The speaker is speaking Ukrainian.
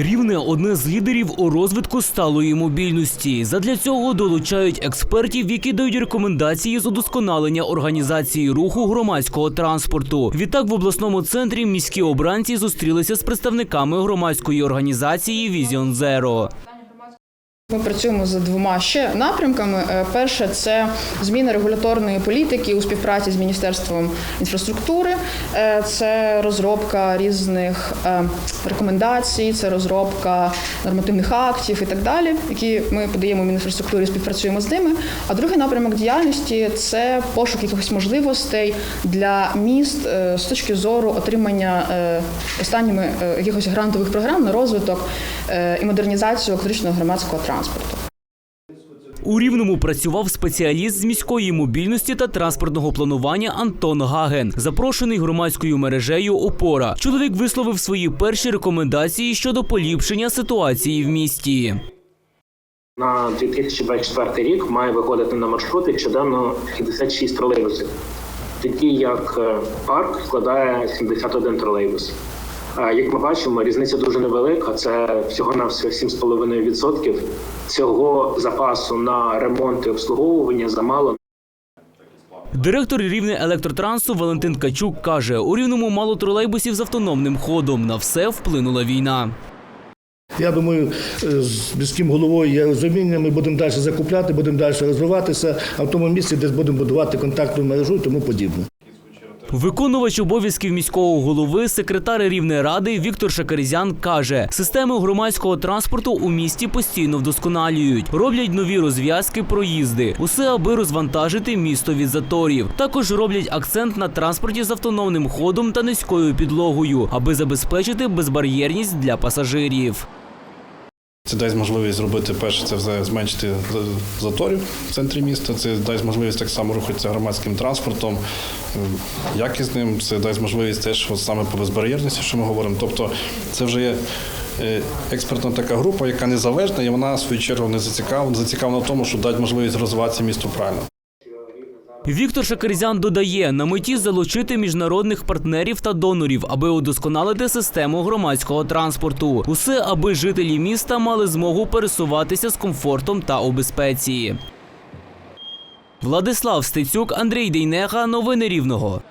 Рівне одне з лідерів у розвитку сталої мобільності. Задля цього долучають експертів, які дають рекомендації з удосконалення організації руху громадського транспорту. Відтак в обласному центрі міські обранці зустрілися з представниками громадської організації Візіон Зеро. Ми працюємо за двома ще напрямками. Е, Перше це зміна регуляторної політики у співпраці з міністерством інфраструктури, Е, це розробка різних е, рекомендацій, це розробка нормативних актів і так далі, які ми подаємо в Мінінфраструктурі, співпрацюємо з ними. А другий напрямок діяльності це пошук якихось можливостей для міст з точки зору отримання останніми якихось грантових програм на розвиток і модернізацію електричного громадського транспорту. У Рівному працював спеціаліст з міської мобільності та транспортного планування Антон Гаген, запрошений громадською мережею Опора. Чоловік висловив свої перші рекомендації щодо поліпшення ситуації в місті. На 2024 рік має виходити на маршрути щоденно 56 тролейбусів, тоді як е, парк складає 71 тролейбус. А Як ми бачимо, різниця дуже невелика. Це всього на всього 7,5%. Цього запасу на ремонт і обслуговування замало. Директор Рівне електротрансу Валентин Качук каже: у рівному мало тролейбусів з автономним ходом. На все вплинула війна. Я думаю, е, з міським головою є розуміння, ми будемо далі закупляти, будемо далі розвиватися, а в тому місці десь будемо будувати контактну мережу і тому подібне. Виконувач обов'язків міського голови, секретар Рівної ради Віктор Шакарізян каже, системи громадського транспорту у місті постійно вдосконалюють, роблять нові розв'язки, проїзди, усе аби розвантажити місто від заторів. Також роблять акцент на транспорті з автономним ходом та низькою підлогою, аби забезпечити безбар'єрність для пасажирів. Це дасть можливість зробити перше, це зменшити заторів в центрі міста. Це дасть можливість так само рухатися громадським транспортом, е, якісним. Це дасть можливість теж от саме по безбар'єрності, що ми говоримо. Тобто, це вже є е, експертна така група, яка незалежна, і вона в свою чергу не зацікавлена, зацікавлена в тому, що дати можливість розвиватися місту правильно. Віктор Шакерзян додає на меті залучити міжнародних партнерів та донорів, аби удосконалити систему громадського транспорту. Усе, аби жителі міста мали змогу пересуватися з комфортом та у безпеці. Владислав Стецюк, Андрій Дейнега. Новини Рівного.